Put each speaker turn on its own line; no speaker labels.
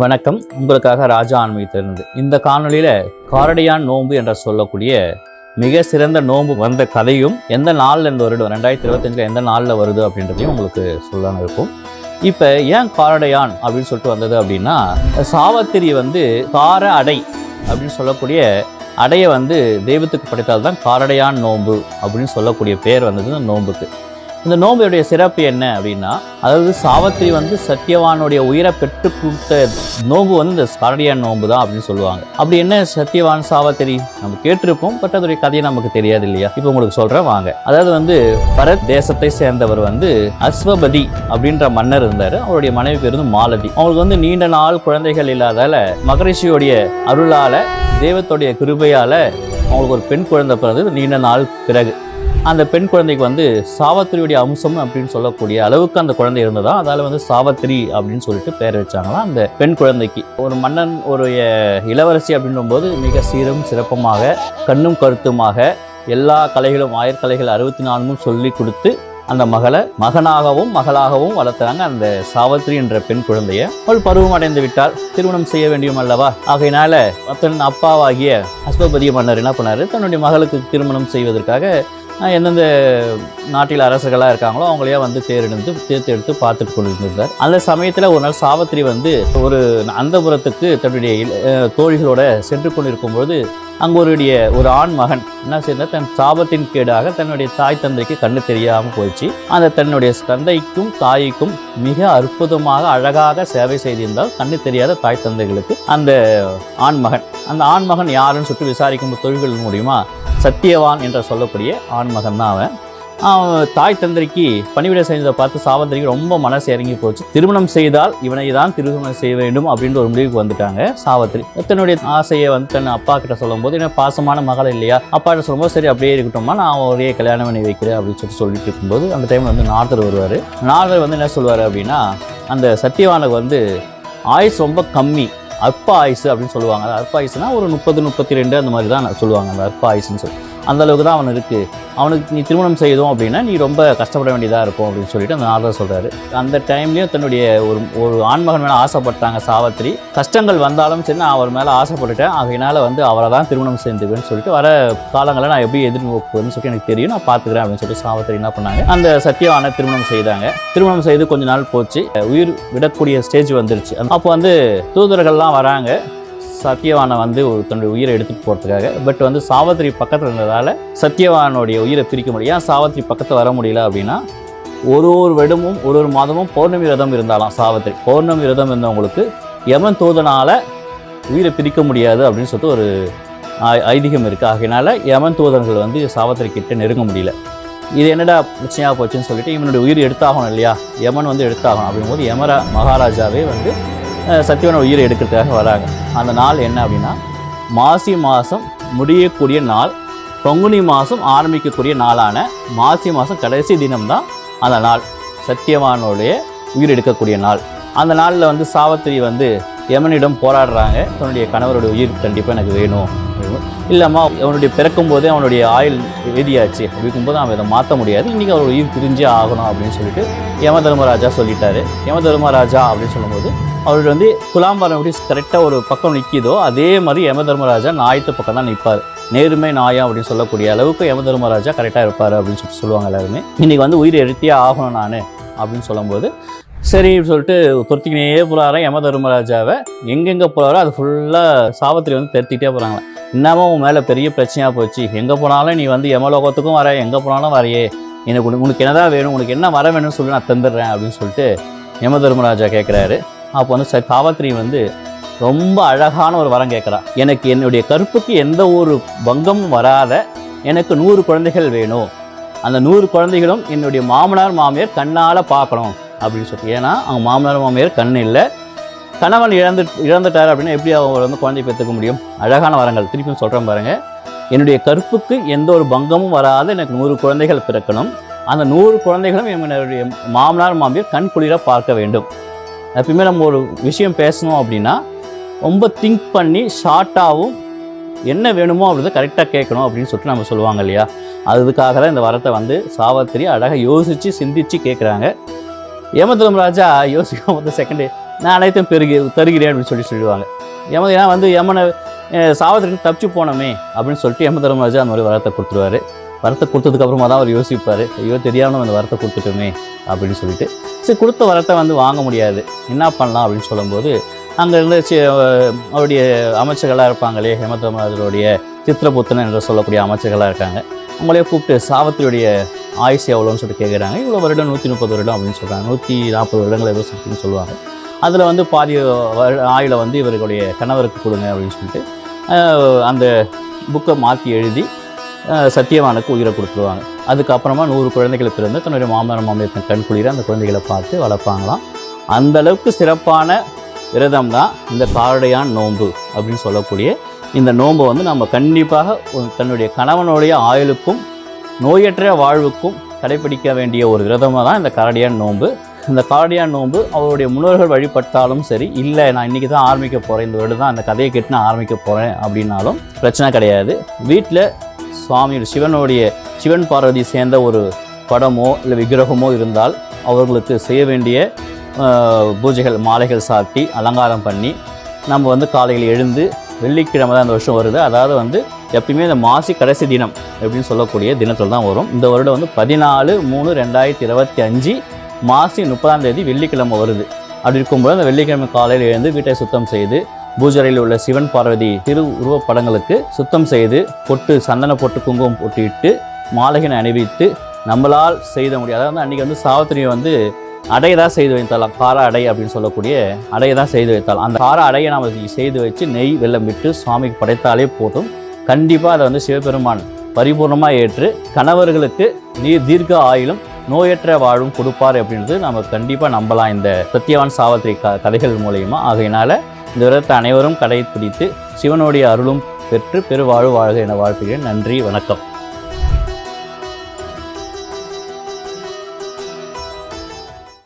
வணக்கம். உங்களுக்காக ராஜா ஆன்மீகத்திலிருந்து இந்த காணொளியில் காரடியான் நோன்பு என்ற சொல்லக்கூடிய மிக சிறந்த நோன்பு வந்த கதையும் எந்த நாளில் இந்த வருடம் ரெண்டாயிரத்தி இருபத்தஞ்சில் எந்த நாளில் வருது அப்படின்றதையும் உங்களுக்கு சொல்லாமல் இருக்கும். இப்போ ஏன் காரடையான் அப்படின்னு சொல்லிட்டு வந்தது அப்படின்னா சாவத்திரி வந்து கார அடை அப்படின்னு சொல்லக்கூடிய அடையை வந்து தெய்வத்துக்கு படைத்தால் தான் காரடையான் நோன்பு அப்படின்னு சொல்லக்கூடிய பேர் வந்தது இந்த நோன்புக்கு இந்த நோம்புடைய சிறப்பு என்ன அப்படின்னா அதாவது சாவத்திரி வந்து சத்தியவானுடைய உயிரை பெற்று கொடுத்த நோம்பு வந்து இந்த காரடியான் நோம்பு தான் அப்படின்னு சொல்லுவாங்க. அப்படி என்ன சத்தியவான் சாவத்திரி? நம்ம கேட்டிருப்போம் பட் அதோடைய கதையை நமக்கு தெரியாது இல்லையா? இப்போ உங்களுக்கு சொல்கிறேன் வாங்க. அதாவது வந்து பரத் தேசத்தை சேர்ந்தவர் வந்து அஸ்வபதி அப்படின்ற மன்னர் இருந்தார். அவருடைய மனைவி பேர் வந்து மாலதி. அவங்களுக்கு வந்து நீண்ட நாள் குழந்தைகள் இல்லாதால மகரிஷியோடைய அருளால் தெய்வத்துடைய கிருபையால் அவங்களுக்கு ஒரு பெண் குழந்தை பிறந்தது. நீண்ட நாள் பிறகு. அந்த பெண் குழந்தைக்கு வந்து சாவத்திரியுடைய அம்சம் அப்படின்னு சொல்லக்கூடிய அளவுக்கு அந்த குழந்தை இருந்ததா? அதால் வந்து சாவத்திரி அப்படின்னு சொல்லிட்டு பேர் வச்சாங்களாம் அந்த பெண் குழந்தைக்கு. ஒரு மன்னன் ஒரு இளவரசி அப்படின்னும்போது மிக சீரும் சிறப்பமாக கண்ணும் கருத்துமாக எல்லா கலைகளும் ஆயர்கலைகள் அறுபத்தி நான்கும் சொல்லி கொடுத்து அந்த மகளை மகனாகவும் மகளாகவும் வளர்த்துறாங்க அந்த சாவத்திரி என்ற பெண் குழந்தைய. அவள் பருவம் அடைந்து விட்டால் திருமணம் செய்ய வேண்டியும் அல்லவா? ஆகையினால தன் அப்பாவாகிய அஸ்வபதிய மன்னர் என்ன பண்ணாரு? தன்னுடைய மகளுக்கு திருமணம் செய்வதற்காக எந்தெந்த நாட்டில் அரசர்களாக இருக்காங்களோ அவங்களையே வந்து தேர்ந்தெடுத்து தேர்ந்தெடுத்து பார்த்துட்டு கொண்டிருந்தார். அந்த சமயத்தில் ஒரு நாள் சாவத்திரி வந்து ஒரு அந்தபுரத்துக்கு தன்னுடைய தோழிகளோட சென்று கொண்டிருக்கும்போது அங்கே ஒருடைய ஒரு ஆண் மகன் என்ன செய்தார் தன் சாபத்தின் கேடாக தன்னுடைய தாய் தந்தைக்கு கண்ணு தெரியாமல் போயிடுச்சு. அந்த தன்னுடைய தந்தைக்கும் தாய்க்கும் மிக அற்புதமாக அழகாக சேவை செய்திருந்தால் கண்ணு தெரியாத தாய் தந்தைகளுக்கு அந்த ஆண் மகன் அந்த ஆண் மகன் யாருன்னு சொல்லிட்டு விசாரிக்கும் தொழில்கள் மூலியமா சத்தியவான் என்று சொல்லக்கூடிய ஆண் மகன் தான் அவன். அவன் தாய் தந்தைக்கு பணிவிட செய்ததை பார்த்து சாவந்திரிக்கு ரொம்ப மனசு இறங்கி போச்சு. திருமணம் செய்தால் இவனை தான் திருமணம் செய்ய வேண்டும் அப்படின்ற ஒரு முடிவுக்கு வந்துட்டாங்க சாவத்திரி தன்னுடைய ஆசையை வந்து தன் அப்பா கிட்ட சொல்லும்போது என்ன பாசமான மகள் இல்லையா? அப்பா கிட்ட சொல்லும்போது சரி அப்படியே இருக்கட்டும்மா நான் ஒரே கல்யாணம் பண்ணி வைக்கிறேன் அப்படின்னு சொல்லி சொல்லிட்டு இருக்கும்போது அந்த டைமில் வந்து நார்தர் வருவார். நார்தர் வந்து என்ன சொல்லுவார் அப்படின்னா அந்த சத்தியவானுக்கு வந்து ஆயுஸ் ரொம்ப கம்மி. அற்ப ஆயுசு அப்படின்னு சொல்லுவாங்க. அது அற்ப ஆயுசுனா ஒரு முப்பது முப்பத்தி ரெண்டு அந்த மாதிரி தான் சொல்லுவாங்க. அந்த அற்ப ஆயுசுன்னு சொல்லி. அந்த அளவுக்கு தான் அவன் இருக்குது அவனுக்கு நீ திருமணம் செய்தோம் அப்படின்னா நீ ரொம்ப கஷ்டப்பட வேண்டியதாக இருக்கும் அப்படின்னு சொல்லிட்டு அந்த நாரதர் சொல்கிறாரு அந்த டைம்லேயும் தன்னுடைய ஒரு ஒரு ஆண்மகன் மேலே ஆசைப்பட்டாங்க சாவத்திரி. கஷ்டங்கள் வந்தாலும் சரி நான் அவர் மேலே ஆசைப்பட்டுட்டேன். அதனால் வந்து அவரை தான் திருமணம் செய்துக்குவேன்னு சொல்லிட்டு வர காலங்களை நான் எப்படி எதிர்நோக்குவேன்னு சொல்லிட்டு எனக்கு தெரியும். நான் பார்த்துக்கிறேன் அப்படின்னு சொல்லிட்டு சாவத்திரி என்ன பண்ணாங்க? அந்த சத்தியவானை திருமணம் செய்தாங்க. திருமணம் செய்து கொஞ்ச நாள் போச்சு. உயிர் விடக்கூடிய ஸ்டேஜ் வந்துருச்சு. அப்போ வந்து தூதர்கள்லாம் வராங்க. சத்யவானை வந்து ஒரு தன்னுடைய உயிரை எடுத்துகிட்டு போகிறதுக்காக பட் வந்து சாவத்திரி பக்கத்தில் இருந்ததால் சத்யவானுடைய உயிரை பிரிக்க முடியும் ஏன் சாவத்திரி பக்கத்தில் வர முடியல அப்படின்னா ஒரு ஒரு வருடமும் ஒரு ஒரு மாதமும் பௌர்ணமி விரதம் இருந்தாலாம் சாவத்திரி. பௌர்ணமி விரதம் இருந்தவங்களுக்கு யமன் தூதனால உயிரை பிரிக்க முடியாது அப்படின்னு சொல்லிட்டு ஒரு ஐ- ஐதீகம் இருக்குது ஆகையினால யமன் தூதர்கள் வந்து சாவத்திரி கிட்ட நெருங்க முடியல. இது என்னடா பிரச்சனையாக போச்சுன்னு சொல்லிட்டு இவனுடைய உயிர் எடுத்தாகணும் இல்லையா? யமன் வந்து எடுத்தாகணும். அப்படிங்கும்போது யமரா மகாராஜாவே வந்து சத்தியவன உயிரை எடுக்கிறதுக்காக வராங்க. அந்த நாள் என்ன அப்படின்னா மாசி மாதம் முடியக்கூடிய நாள் பங்குனி மாதம் ஆரம்பிக்கக்கூடிய நாளான மாசி மாதம் கடைசி தினம்தான் அந்த நாள் சத்தியவானுடைய உயிர் எடுக்கக்கூடிய நாள். அந்த நாளில் வந்து சாவத்திரி வந்து யமனிடம் போராடுறாங்க. தன்னுடைய கணவருடைய உயிர் கண்டிப்பாக எனக்கு வேணும். இல்லைம்மா அவனுடைய பிறக்கும் போதே அவனுடைய ஆயுள் எழுதியாச்சு அப்படிங்கும்போது அவன் இதை மாற்ற முடியாது. இன்றைக்கி அவருடைய உயிர் பிரிஞ்சே ஆகணும் அப்படின்னு சொல்லிட்டு யம தர்மராஜா சொல்லிட்டாரு. யம தர்மராஜா அப்படின்னு சொல்லும்போது அவருடைய வந்து துலாம்பரம் எப்படி கரெக்டாக ஒரு பக்கம் நிற்கிதோ அதே மாதிரி யம தர்மராஜா நாயத்து பக்கம் தான் நிற்பார் நேர்மை நாயம் அப்படின்னு சொல்லக்கூடிய அளவுக்கு யம தர்மராஜா கரெக்டாக இருப்பார் அப்படின்னு சொல்லி சொல்லுவாங்க எல்லாருமே. இன்றைக்கி வந்து உயிர் எழுத்தியே ஆகணும் நான் அப்படின்னு சொல்லும்போது சரி சொல்லிட்டு துரத்திக்கினே போகிறாரா யம தர்மராஜாவை எங்கெங்கே போகிறாரோ அது ஃபுல்லாக சாபத்திரி வந்து திருத்திட்டே போகிறாங்க இன்னமும் உன் மேலே பெரிய பிரச்சனையாக போச்சு. எங்கே போனாலும் நீ வந்து யமலோகத்துக்கும் வர எங்கே போனாலும் வரையே. எனக்கு உனக்கு உனக்கு என்னதான் வேணும் உனக்கு என்ன வர வேணும்னு சொல்லி நான் தந்துடுறேன் அப்படின்னு சொல்லிட்டு யம தர்மராஜா கேட்குறாரு அப்போ வந்து ச- காவத்ரி வந்து ரொம்ப அழகான ஒரு வரம் கேட்குறா எனக்கு என்னுடைய கருப்புக்கு எந்த ஒரு பங்கமும் வராத எனக்கு நூறு குழந்தைகள் வேணும். அந்த நூறு குழந்தைகளும் என்னுடைய மாமனார் மாமியார் கண்ணால் பார்க்கணும் அப்படின்னு சொல்லி. ஏன்னா அவங்க மாமனார் மாமியார் கண் இல்லை. கணவன் இழந்து இழந்துட்டார் அப்படின்னா எப்படி அவர் வந்து குழந்தை பெற்றுக்க முடியும்? அழகான வரங்கள். திருப்பியும் சொல்கிறேன் பாருங்கள் என்னுடைய கற்புக்கு எந்த ஒரு பங்கமும் வராத. எனக்கு நூறு குழந்தைகள் பிறக்கணும். அந்த நூறு குழந்தைகளும் என்னுடைய மாமனார் மாமியார் கண் குளிர பார்க்க வேண்டும். எப்பயுமே நம்ம ஒரு விஷயம் பேசணும் அப்படின்னா ரொம்ப திங்க் பண்ணி ஷார்ட்டாகவும் என்ன வேணுமோ அப்படின்றத கரெக்டாக கேட்கணும் அப்படின்னு சொல்லிட்டு நம்ம சொல்லுவாங்க இல்லையா? அதுக்காக தான் இந்த வரத்தை வந்து சாவத்திரி அழகாக யோசித்து சிந்தித்து கேட்குறாங்க. யமதர்மராஜா யோசிக்காம வந்து செகண்ட் நான் அனைத்தும் பெருகி தருகிறேன் அப்படின்னு சொல்லி சொல்லுவாங்க ஏமா ஏன்னா வந்து ஏமனை சாவதற்கு தப்பிச்சு போனோமே அப்படின்னு சொல்லிட்டு யம அந்த மாதிரி வரத்தை கொடுத்துருவாரு. வரத்தை கொடுத்ததுக்கப்புறமா தான் அவர் யோசிப்பார். ஐயோ தெரியாமல் அந்த வரத்தை கொடுத்துட்டோமே அப்படின்னு சொல்லிட்டு. சரி கொடுத்த வரத்தை வந்து வாங்க முடியாது. என்ன பண்ணலாம் அப்படின்னு சொல்லும்போது அங்கே இருந்து அவருடைய அமைச்சர்களாக இருப்பாங்களே ஹேமதரமராஜருடைய சித்திரபுத்தன் என்று சொல்லக்கூடிய அமைச்சர்களாக இருக்காங்க. அவங்களே கூப்பிட்டு சாவத்திரியுடைய ஆயுசு எவ்வளோன்னு சொல்லிட்டு கேட்குறாங்க. இவ்வளோ வருடம் நூற்றி முப்பது வருடம் அப்படின்னு சொல்கிறாங்க நூற்றி நாற்பது வருடங்கள் ஏதோ சொல்லிட்டுன்னு சொல்லுவாங்க. அதில் வந்து பாதி ஆயுளை வந்து இவர்களுடைய கணவருக்கு கொடுங்க அப்படின்னு சொல்லிட்டு அந்த புக்கை மாற்றி எழுதி சத்தியவானுக்கு உயிரை கொடுத்துருவாங்க. அதுக்கப்புறமா நூறு குழந்தைகளை பிறந்து தன்னுடைய மாமனார் மாமியத்தின் கண் குளிர அந்த குழந்தைகளை பார்த்து வளர்ப்பாங்களாம். அந்த அளவுக்கு சிறப்பான விரதம் தான் இந்த காரடையான் நோன்பு அப்படின்னு சொல்லக்கூடிய இந்த நோன்பை வந்து நம்ம கண்டிப்பாக ஒரு தன்னுடைய கணவனுடைய ஆயுளுக்கும் நோயற்ற வாழ்வுக்கும் கடைபிடிக்க வேண்டிய ஒரு விரதமாக தான் இந்த கரடியான் நோன்பு. இந்த கார்டியான் நோன்பு அவருடைய முன்னோர்கள் வழிபட்டாலும் சரி இல்லை நான் இன்றைக்கி தான் ஆரம்பிக்க போகிறேன் இந்த வருடம் தான் அந்த கதையை கேட்டு நான் ஆரம்பிக்க போகிறேன் அப்படின்னாலும் பிரச்சனை கிடையாது. வீட்டில் சுவாமி சிவனுடைய சிவன் பார்வதி சேர்ந்த ஒரு படமோ இல்லை விக்கிரகமோ இருந்தால் அவர்களுக்கு செய்ய வேண்டிய பூஜைகள் மாலைகள் சாட்டி அலங்காரம் பண்ணி நம்ம வந்து காலையில் எழுந்து வெள்ளிக்கிழமை தான் இந்த வருஷம் வருது. அதாவது வந்து எப்பயுமே இந்த மாசி கடைசி தினம் அப்படின்னு சொல்லக்கூடிய தினத்தில் தான் வரும். இந்த வருடம் வந்து பதினாலு மூணு ரெண்டாயிரத்தி இருபத்தி அஞ்சு மாசி முப்பதாம் தேதி வெள்ளிக்கிழமை வருது. அப்படி இருக்கும்போது அந்த வெள்ளிக்கிழமை காலையில் எழுந்து வீட்டை சுத்தம் செய்து பூஜரையில் உள்ள சிவன் பார்வதி திரு உருவப்படங்களுக்கு சுத்தம் செய்து பொட்டு சந்தன பொட்டு குங்குமம் பொட்டிட்டு மாலகினை அணிவித்து நம்மளால் செய்த முடியும். அதாவது அன்றைக்கி வந்து சாவித்திரியை வந்து அடையை தான் செய்து வைத்தாலாம் கார அடை அப்படின்னு சொல்லக்கூடிய அடையை தான் செய்து வைத்தால் அந்த கார அடையை நாம் செய்து வச்சு நெய் வெல்லம் விட்டு சுவாமிக்கு படைத்தாலே போதும். கண்டிப்பாக அதை வந்து சிவபெருமான் பரிபூர்ணமாக ஏற்று கணவர்களுக்கு நீர் தீர்க்க ஆயிலும் நோயற்ற வாழும் கொடுப்பார் அப்படின்றது நம்ம கண்டிப்பாக நம்பலாம். இந்த சத்யவான் சாவத்திரி க கதைகள் மூலயமா. ஆகையினால இந்த விரதத்தை அனைவரும் கடைபிடித்து சிவனுடைய அருளும் பெற்று பெருவாழ்வு வாழ்க என வாழ்த்துகிறேன். நன்றி வணக்கம்.